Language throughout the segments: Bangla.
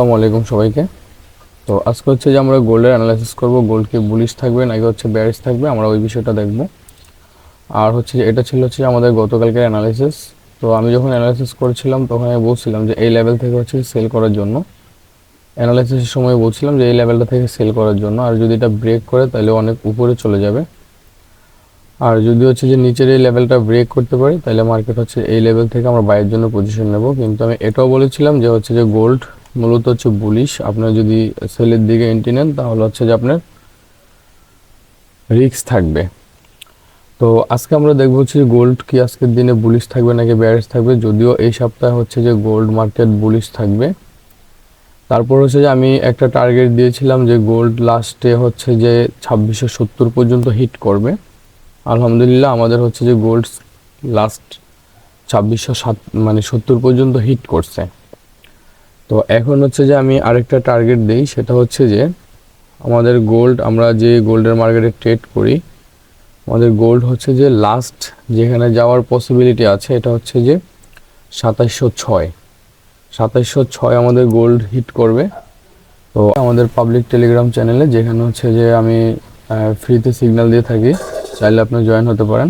আসসালামু আলাইকুম সবাইকে। তো আজকে হচ্ছে যে আমরা গোল্ডের অ্যানালাইসিস করব গোল্ড কি বুলিশ থাকবে নাকি হচ্ছে ব্যারিস থাকবে, আমরা ওই বিষয়টা দেখব। আর হচ্ছে এটা ছিল হচ্ছে আমাদের গতকালকের অ্যানালাইসিস তো আমি যখন অ্যানালাইসিস করেছিলাম, তখন আমি বলছিলাম যে এই লেভেল থেকে হচ্ছে সেল করার জন্য। অ্যানালাইসিসের সময় বলছিলাম যে এই লেভেলটা থেকে সেল করার জন্য। আর যদি এটা ব্রেক করে, তাহলে অনেক উপরে চলে যাবে। আর যদি হচ্ছে যে নিচের এই লেভেলটা ব্রেক করতে পারি, তাহলে মার্কেট হচ্ছে এই লেভেল থেকে আমরা বাইয়ের জন্য পজিশন নেব। কিন্তু আমি এটাও বলেছিলাম যে হচ্ছে যে গোল্ড মূলত হচ্ছে বুলিশ আপনার যদি সেলের দিকে এন্ট্রি নেন, তাহলে হচ্ছে যে আপনার রিস্ক থাকবে। তো আজকে আমরা দেখব হচ্ছে যে গোল্ড কি আজকের দিনে বুলিশ থাকবে নাকি ব্যারেজ থাকবে। যদিও এই সপ্তাহে হচ্ছে যে গোল্ড মার্কেট বুলিশ থাকবে। তারপর হচ্ছে যে আমি একটা টার্গেট দিয়েছিলাম যে গোল্ড লাস্টে হচ্ছে যে ছাব্বিশশো সত্তর পর্যন্ত হিট করবে। আলহামদুলিল্লাহ আমাদের হচ্ছে যে গোল্ড লাস্ট ছাব্বিশশো সাত মানে সত্তর পর্যন্ত হিট করছে। তো এখন হচ্ছে যে আমি আরেকটা টার্গেট দিই, সেটা হচ্ছে যে আমাদের গোল্ড আমরা যে গোল্ডের মার্কেটে ট্রেড করি, আমাদের গোল্ড হচ্ছে যে লাস্ট যেখানে যাওয়ার পসিবিলিটি আছে, এটা হচ্ছে যে সাতাশশো ছয়। সাতাশশো ছয় আমাদের গোল্ড হিট করবে। তো আমাদের পাবলিক টেলিগ্রাম চ্যানেলে যেখানে হচ্ছে যে আমি ফ্রিতে সিগন্যাল দিয়ে থাকি, চাইলে আপনি জয়েন হতে পারেন।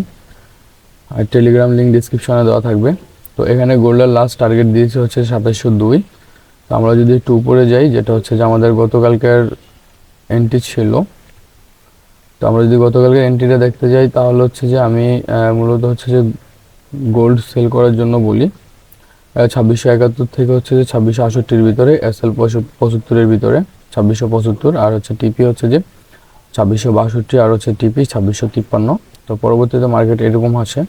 আর টেলিগ্রাম লিঙ্ক ডিসক্রিপশনে দেওয়া থাকবে। তো এখানে গোল্ডের লাস্ট টার্গেট দিয়েছে হচ্ছে সাতাশশো দুই। আমরা যদি একটু উপরে যাই, যেটা হচ্ছে যে আমাদের গতকালকের এন্ট্রি ছিল, তো আমরা যদি গতকালকে এন্ট্রিটা দেখতে যাই, তাহলে হচ্ছে যে আমি মূলত হচ্ছে যে গোল্ড সেল করার জন্য বলি। ছাব্বিশশো একাত্তর থেকে হচ্ছে যে ছাব্বিশশো আষট্টির ভিতরে এস এল পঁচাত্তরের ভিতরে, ছাব্বিশশো পঁচাত্তর, আর হচ্ছে টিপি হচ্ছে যে ছাব্বিশশো বাষট্টি, আর হচ্ছে টিপি ছাব্বিশশো তিপ্পান্ন। তো পরবর্তীতে মার্কেট এরকম আছে।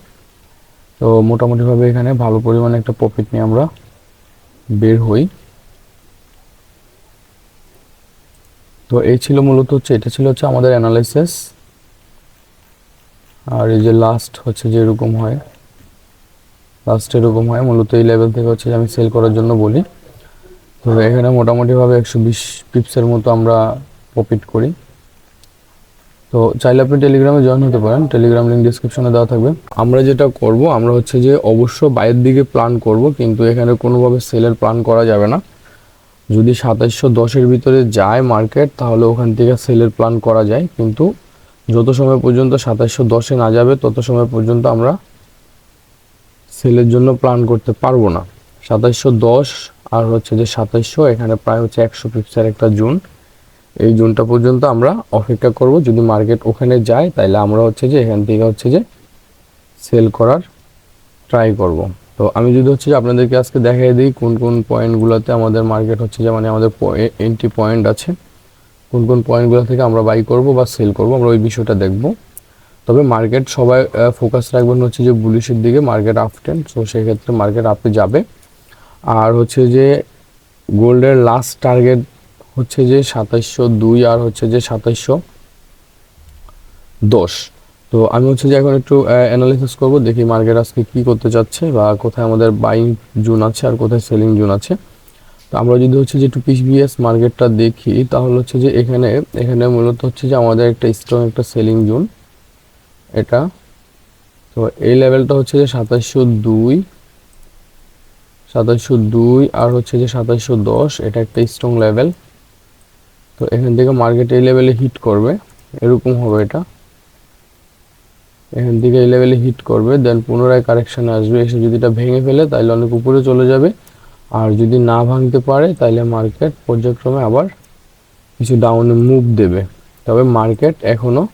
তো মোটামুটিভাবে এখানে ভালো পরিমাণে একটা প্রফিট নিয়ে আমরা বের হই। তো এই ছিল মূলত হচ্ছে, এটা ছিল হচ্ছে আমাদের অ্যানালাইসিস আর এই যে লাস্ট হচ্ছে যে এরকম হয় লাস্ট এরকম হয়, মূলত এই লেভেল থেকে হচ্ছে আমি সেল করার জন্য বলি। তো এখানে মোটামুটিভাবে একশো বিশ পিপসের মতো আমরা প্রফিট করি। তো চাইলে আপনি টেলিগ্রামে জয়েন হতে পারেন টেলিগ্রাম লিঙ্ক ডিসক্রিপশনে দেওয়া থাকবে। আমরা যেটা করব, আমরা হচ্ছে যে অবশ্য বাইরের দিকে প্ল্যান করব, কিন্তু এখানে কোনোভাবে সেলের প্ল্যান করা যাবে না। যদি সাতাশশো দশের ভিতরে যায় মার্কেট তাহলে ওখান থেকে সেলের প্ল্যান করা যায়। কিন্তু যত সময় পর্যন্ত সাতাশশো দশে না যাবে, তত সময় পর্যন্ত আমরা সেলের জন্য প্ল্যান করতে পারব না। সাতাশশো দশ আর হচ্ছে যে সাতাশশো এখানে প্রায় হচ্ছে একশো পিপসের একটা জুন। এই জুনটা পর্যন্ত আমরা অপেক্ষা করব। যদি মার্কেট ওখানে যায় তাহলে আমরা হচ্ছে যে এখান থেকে হচ্ছে যে সেল করার ট্রাই করব। তো আমি যদি হচ্ছে যে আপনাদেরকে আজকে দেখাই দিই কোন কোন পয়েন্টগুলোতে আমাদের মার্কেট হচ্ছে যে মানে আমাদের এন্ট্রি পয়েন্ট আছে, কোন কোন পয়েন্টগুলো থেকে আমরা বাই করব বা সেল করব, আমরা ওই বিষয়টা দেখব। তবে মার্কেট সবাই ফোকাস রাখবেন হচ্ছে যে বুলিশের দিকে মার্কেট আপ ট্রেন্ড সো সেক্ষেত্রে মার্কেট আপে যাবে। আর হচ্ছে যে গোল্ডের লাস্ট টার্গেট হচ্ছে যে সাতাইশশো দুই আর হচ্ছে যে সাতাইশশো দশ। তো আমি হচ্ছে যে এখন একটু অ্যানালিসিস করব, দেখি মার্কেট আজকে কি করতে চাচ্ছে বা কোথায় আমাদের বাইং জোন আছে আর কোথায় সেলিং জোন আছে। তো আমরা যদি হচ্ছে যে একটু পিসবিএস মার্কেটটা দেখি, তাহলে হচ্ছে যে এখানে এখানে মূলত হচ্ছে যে আমাদের একটা স্ট্রং একটা সেলিং জোন এটা, তো এই লেভেলটা হচ্ছে যে সাতাশশো দুই, সাতাইশশো দুই আর হচ্ছে যে সাতাশশো দশ, এটা একটা স্ট্রং লেভেল তো এখান থেকে মার্কেট এই লেভেলে হিট করবে, এরকম হবে এটা। এখান থেকে এই লেভেলে হিট করবে দেন পুনরায় কারেকশানে আসবে। এসে যদি এটা ভেঙে ফেলে তাহলে অনেক উপরে চলে যাবে। আর যদি না ভাঙতে পারে তাহলে মার্কেট পর্যায়ক্রমে আবার কিছু ডাউনে মুভ দেবে। তবে মার্কেট এখনও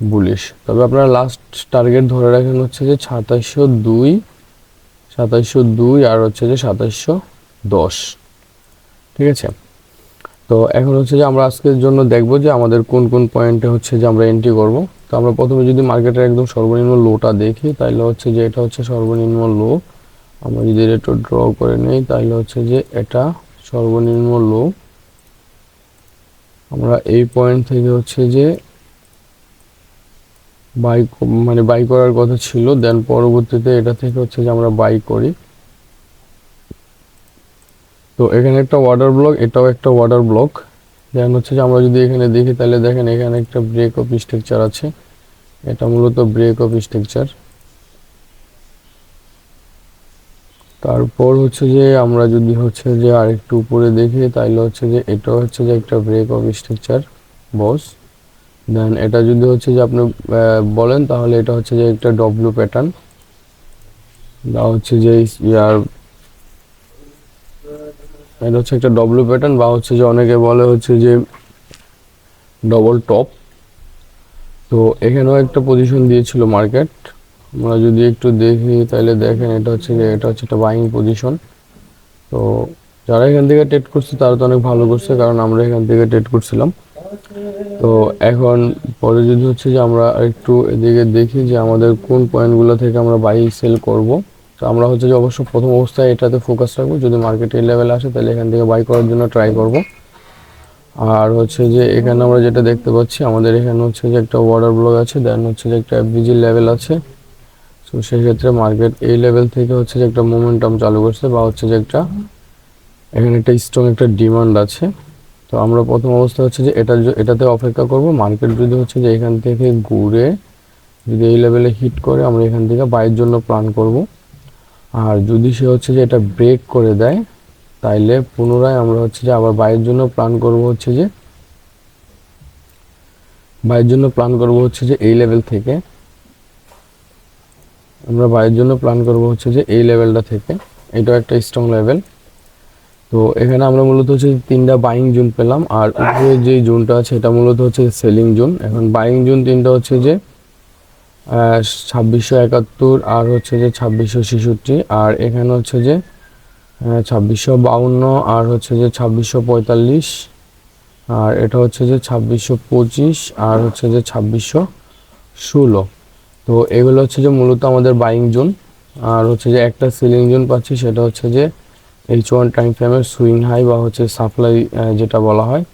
বুলিশ তবে আপনারা লাস্ট টার্গেট ধরে রাখেন হচ্ছে যে সাতাইশশো দুই সাতাইশশো দুই আর হচ্ছে যে সাতাইশশো দশ। ঠিক আছে? তো এখন হচ্ছে যে আমরা আজকের জন্য দেখব যে আমাদের কোন কোন পয়েন্টে হচ্ছে যে আমরা এন্ট্রি করব। তো আমরা প্রথমে যদি মার্কেটের একদম সর্বনিম্ন লোটা দেখি তাহলে হচ্ছে যে এটা হচ্ছে সর্বনিম্ন লো আমরা যদি এটা ড্র করে নিই তাহলে হচ্ছে যে এটা সর্বনিম্ন লো আমরা এই পয়েন্ট থেকে হচ্ছে যে বাই মানে বাই করার কথা ছিল দেন পরবর্তীতে এটা থেকে হচ্ছে যে আমরা বাই করি। তো এখানে একটা ওয়াটার ব্লক এটাও একটা ওয়াটার ব্লক দেন হচ্ছে যে আমরা যদি এখানে দেখি, তাহলে দেখেন এখানে একটা ব্রেক অফ স্ট্রাকচার আছে। এটা মূলত ব্রেক অফ স্ট্রাকচার তারপর হচ্ছে যে আমরা যদি হচ্ছে যে আরেকটু উপরে দেখি তাহলে হচ্ছে যে এটা হচ্ছে যে একটা break of structure boss then এটা যদি হচ্ছে যে আপনি বলেন, তাহলে এটা হচ্ছে যে একটা ডব্লু প্যাটার্ন বা হচ্ছে যে ইয়ার এটা হচ্ছে একটা ডব্লু প্যাটার্ন বা হচ্ছে যে অনেকে বলে হচ্ছে যে ডবল টপ তো এখানেও একটা পজিশন দিয়েছিল মার্কেট আমরা যদি একটু দেখি, তাহলে দেখেন এটা হচ্ছে যে এটা হচ্ছে একটা বাইং পজিশন তো যারা এখান থেকে ট্রেড করছে, তারা তো অনেক ভালো করছে, কারণ আমরা এখান থেকে ট্রেড করছিলাম। তো এখন পরে যদি হচ্ছে যে আমরা একটু এদিকে দেখি যে আমাদের কোন পয়েন্টগুলো থেকে আমরা বাই সেল করব। তো আমরা হচ্ছে যে অবশ্য প্রথম অবস্থায় এটাতে ফোকাস রাখব। যদি মার্কেট এই লেভেলে আসে, তাহলে এখান থেকে বাই করার জন্য ট্রাই করব। আর হচ্ছে যে এখানে আমরা যেটা দেখতে পাচ্ছি, আমাদের এখানে হচ্ছে যে একটা ওয়াটার ব্লক আছে দেন হচ্ছে যে একটা এফবিজি লেভেল আছে। তো সেক্ষেত্রে মার্কেট এই লেভেল থেকে হচ্ছে যে একটা মোমেন্টাম চালু করছে বা হচ্ছে যে একটা, এখানে একটা স্ট্রং একটা ডিমান্ড আছে। তো আমরা প্রথম অবস্থা হচ্ছে যে এটা এটাতে অপেক্ষা করব। মার্কেট যদি হচ্ছে যে এখান থেকে ঘুরে যদি এই লেভেলে হিট করে, আমরা এখান থেকে বাইয়ের জন্য প্ল্যান করব। আর যদি সে হচ্ছে যে এটা ব্রেক করে দেয়, তাইলে পুনরায় আমরা হচ্ছে যে আবার বাইয়ের জন্য প্ল্যান করব হচ্ছে যে, বাইয়ের জন্য প্ল্যান করব হচ্ছে যে এই লেভেল থেকে, আমরা বাইয়ের জন্য প্ল্যান করব হচ্ছে যে এই লেভেলটা থেকে, এটাও একটা স্ট্রং লেভেল তো এখানে আমরা মূলত হচ্ছে তিনটা বাইং জোন পেলাম, আর উপরে যে জোনটা আছে, এটা মূলত হচ্ছে সেলিং জোন এখন বাইং জোন তিনটা হচ্ছে যে ছাব্বিশশো একাত্তর আর হচ্ছে যে ছাব্বিশশো ছেষট্টি, আর এখানে হচ্ছে যে ছাব্বিশশো বাউন্ন আর হচ্ছে যে ছাব্বিশশো পঁয়তাল্লিশ, আর এটা হচ্ছে যে ছাব্বিশশো পঁচিশ আর হচ্ছে যে ছাব্বিশশো ষোলো। তো এগুলো হচ্ছে যে মূলত আমাদের বাইং জোন আর হচ্ছে যে একটা সিলিং জোন পাচ্ছি, সেটা হচ্ছে যে এইচ ওয়ান টাইম ফ্রেমের সুইং হাই বা হচ্ছে সাপ্লাই যেটা বলা হয়।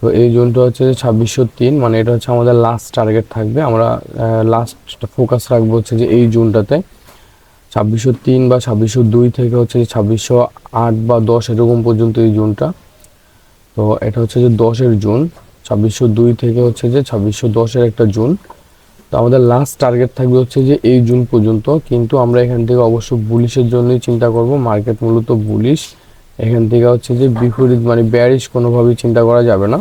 তো এই জোনটা হচ্ছে যে ছাব্বিশশো তিন মানে এটা হচ্ছে আমাদের লাস্ট টার্গেট থাকবে। আমরা লাস্ট ফোকাস রাখব হচ্ছে যে এই জোনটাতে। ছাব্বিশশো তিন বা ছাব্বিশশো দুই থেকে হচ্ছে যে ছাব্বিশশো আট বা দশ এরকম পর্যন্ত এই জোনটা। তো এটা হচ্ছে যে দশের জুন, ছাব্বিশশো দুই থেকে হচ্ছে যে ছাব্বিশশো দশের একটা জুন। তো আমাদের লাস্ট টার্গেট থাকবে হচ্ছে যে এই জুন পর্যন্ত, কিন্তু আমরা এখান থেকে অবশ্য বুলিশের জন্যই চিন্তা করব। মার্কেট মূলত বুলিশ। এখান থেকে হচ্ছে যে বিপরীত মানে ব্যারিশ কোনোভাবেই চিন্তা করা যাবে না।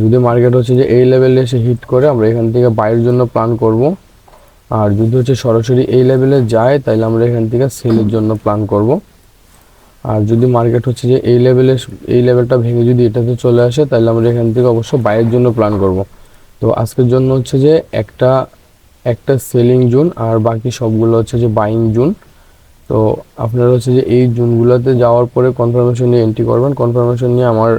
যদি মার্কেট হচ্ছে যে এই লেভেলে এসে হিট করে, আমরা এখান থেকে বাইরের জন্য প্ল্যান করব। আর যদি হচ্ছে সরাসরি এই লেভেলে যায় তাহলে আমরা এখান থেকে সেলের জন্য প্ল্যান করব। আর যদি মার্কেট হচ্ছে যে এই লেভেলে এই লেভেলটা ভেঙে যদি এটাতে চলে আসে তাহলে আমরা এখান থেকে অবশ্য বাইরের জন্য প্ল্যান করব। তো আজকের জন্য হচ্ছে যে একটা একটা সেলিং জোন, আর বাকি সবগুলো হচ্ছে যে বাইং জোন। তো আপনারা হচ্ছে যে এই জুনগুলোতে যাওয়ার পরে কনফার্মেশন নিয়ে এন্ট্রি করবেন। কনফার্মেশন নিয়ে আমার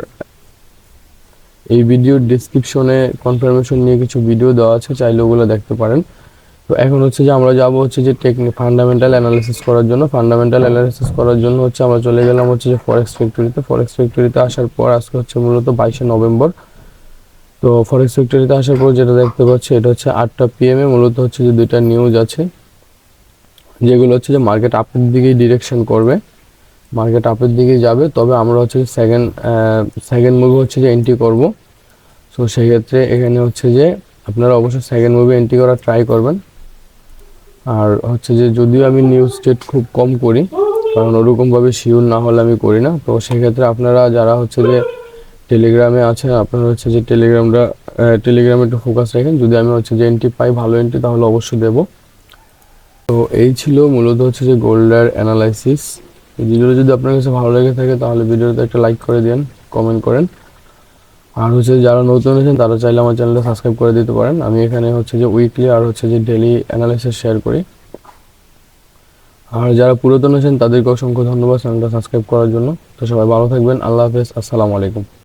এই ভিডিওর ডিসক্রিপশনে কনফার্মেশন নিয়ে কিছু ভিডিও দেওয়া আছে, চাইলে ওগুলো দেখতে পারেন। তো এখন হচ্ছে যে আমরা যাব হচ্ছে যে টেকনিক ফান্ডামেন্টাল অ্যানালিসিস করার জন্য। ফান্ডামেন্টাল অ্যানালিসিস করার জন্য হচ্ছে আমরা চলে গেলাম হচ্ছে যে ফরেক্স ফ্যাক্টরিতে ফরেক্স ফ্যাক্টরিতে আসার পর আজকে হচ্ছে মূলত বাইশে নভেম্বর। তো ফরেক্স ফ্যাক্টরিতে আসার পর যেটা দেখতে পাচ্ছি, এটা হচ্ছে আটটা পিএমে মূলত হচ্ছে যে দুইটা নিউজ আছে। যেগুলো হচ্ছে যে মার্কেট আপের দিকেই ডিরেকশন করবে। মার্কেট আপের দিকেই যাবে, তবে আমরা হচ্ছে সেকেন্ড সেকেন্ড মুভি হচ্ছে যে এন্ট্রি করব। সো সেক্ষেত্রে এখানে হচ্ছে যে আপনারা অবশ্যই সেকেন্ড মুভি এন্ট্রি করার ট্রাই করবেন। আর হচ্ছে যে যদিও আমি নিউজ স্টেট খুব কম করি, কারণ ওরকমভাবে শিওর না হলে আমি করি না। তো সেক্ষেত্রে আপনারা যারা হচ্ছে যে টেলিগ্রামে আছেন, আপনারা হচ্ছে যে টেলিগ্রামটা টেলিগ্রামে একটু ফোকাস রাখেন। যদি আমি হচ্ছে যে এন্ট্রি পাই, ভালো এন্ট্রি তাহলে অবশ্যই দেব। তো এই ছিল মূলত হচ্ছে যে গোল্ডের অ্যানালাইসিস ভিডিওটা যদি আপনার কাছে ভালো লেগে থাকে, তাহলে ভিডিওতে একটা লাইক করে দিন কমেন্ট করেন। আর হচ্ছে যারা নতুন আছেন, তারা চাইলে আমার চ্যানেলটা সাবস্ক্রাইব করে দিতে পারেন। আমি এখানে হচ্ছে যে উইকলি আর হচ্ছে যে ডেলি অ্যানালাইসিস শেয়ার করি। আর যারা পুরাতন আছেন, তাদেরকে অসংখ্য ধন্যবাদ চ্যানেলটা সাবস্ক্রাইব করার জন্য। তো সবাই ভালো থাকবেন। আল্লাহ হাফেজ। আসসালামু আলাইকুম।